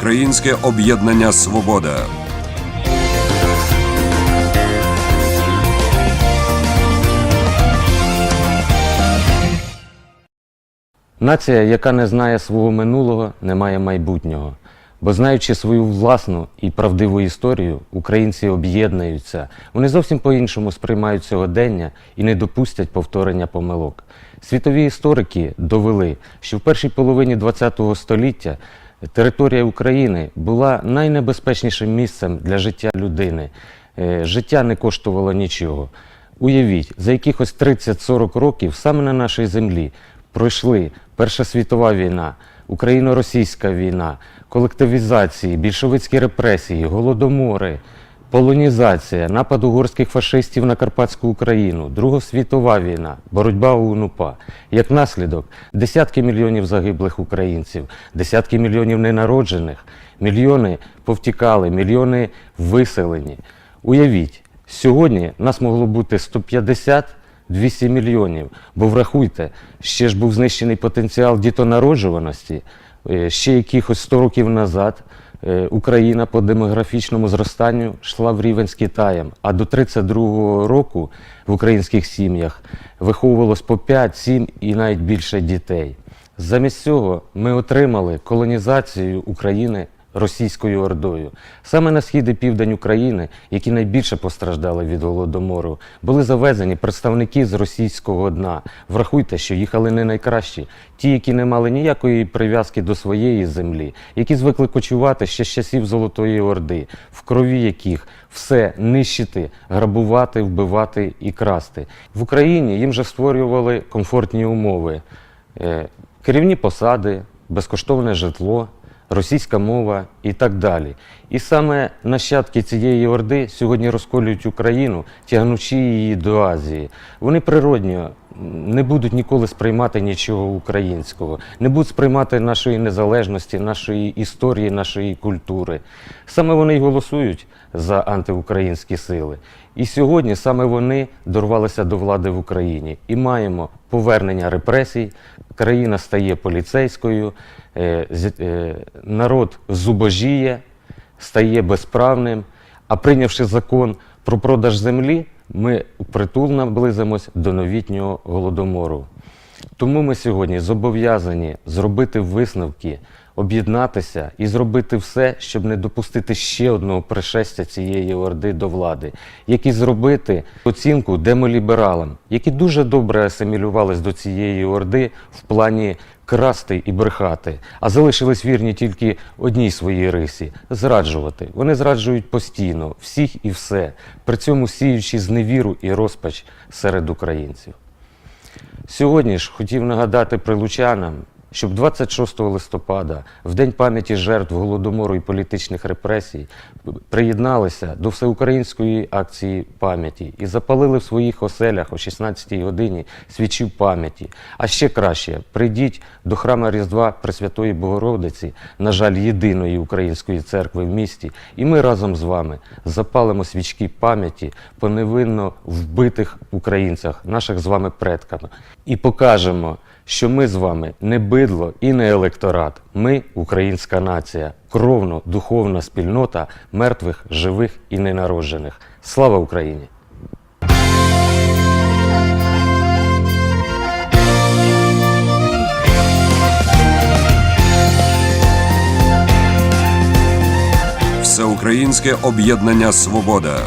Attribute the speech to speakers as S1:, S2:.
S1: Всеукраїнське об'єднання Свобода.
S2: Нація, яка не знає свого минулого, не має майбутнього. Бо знаючи свою власну і правдиву історію, українці об'єднуються. Вони зовсім по-іншому сприймають сьогодення і не допустять повторення помилок. Світові історики довели, що в першій половині ХХ століття територія України була найнебезпечнішим місцем для життя людини. Е, Життя не коштувало нічого. Уявіть, за якихось 30-40 років саме на нашій землі пройшли Перша світова війна, Україно-російська війна, колективізації, більшовицькі репресії, голодомори, полонізація, напад угорських фашистів на Карпатську Україну, Друга світова війна, боротьба УНУПА. Як наслідок, десятки мільйонів загиблих українців, десятки мільйонів ненароджених, мільйони повтікали, мільйони виселені. Уявіть, сьогодні нас могло бути 150 200 мільйонів. Бо врахуйте, ще ж був знищений потенціал дітонароджуваності. Е, Ще якихось 100 років назад Україна по демографічному зростанню йшла в рівень з Китаєм. А до 32-го року в українських сім'ях виховувалось по 5, 7 і навіть більше дітей. Замість цього ми отримали колонізацію України Російською Ордою. Саме на схід і південь України, які найбільше постраждали від голодомору, були завезені представники з російського дна. Врахуйте, що їхали не найкращі, ті, які не мали ніякої прив'язки до своєї землі, які звикли кочувати ще з часів Золотої Орди, в крові яких все нищити, грабувати, вбивати і красти. В Україні їм же створювали комфортні умови, Е, керівні посади, безкоштовне житло російська мова і так далі. І саме нащадки цієї орди сьогодні розколюють Україну, тягнучи її до Азії. Вони природньо не будуть ніколи сприймати нічого українського, не будуть сприймати нашої незалежності, нашої історії, нашої культури. Саме вони й голосують за антиукраїнські сили. І сьогодні саме вони дорвалися до влади в Україні. І маємо повернення репресій, країна стає поліцейською, е, е, народ зубожіє, стає безправним. А прийнявши закон про продаж землі, ми притул наблизимось до новітнього голодомору. Тому ми сьогодні зобов'язані зробити висновки, об'єднатися і зробити все, щоб не допустити ще одного пришестя цієї орди до влади, як і зробити оцінку демолібералам, які дуже добре асимілювались до цієї орди в плані красти і брехати, а залишились вірні тільки одній своїй рисі зраджувати. Вони зраджують постійно всіх і все, при цьому сіючи зневіру і розпач серед українців. Сьогодні ж хотів нагадати прилучанам, щоб 26 листопада, в День пам'яті жертв голодомору і політичних репресій, приєдналися до всеукраїнської акції пам'яті і запалили в своїх оселях о 16-й годині свічів пам'яті. А ще краще, прийдіть до храма Різдва Пресвятої Богородиці, на жаль, єдиної української церкви в місті, і ми разом з вами запалимо свічки пам'яті по невинно вбитих українцях, наших з вами предками, і покажемо, що ми з вами не бидло і не електорат. Ми українська нація, кровно духовна спільнота мертвих, живих і ненароджених. Слава Україні!
S1: Всеукраїнське об'єднання Свобода.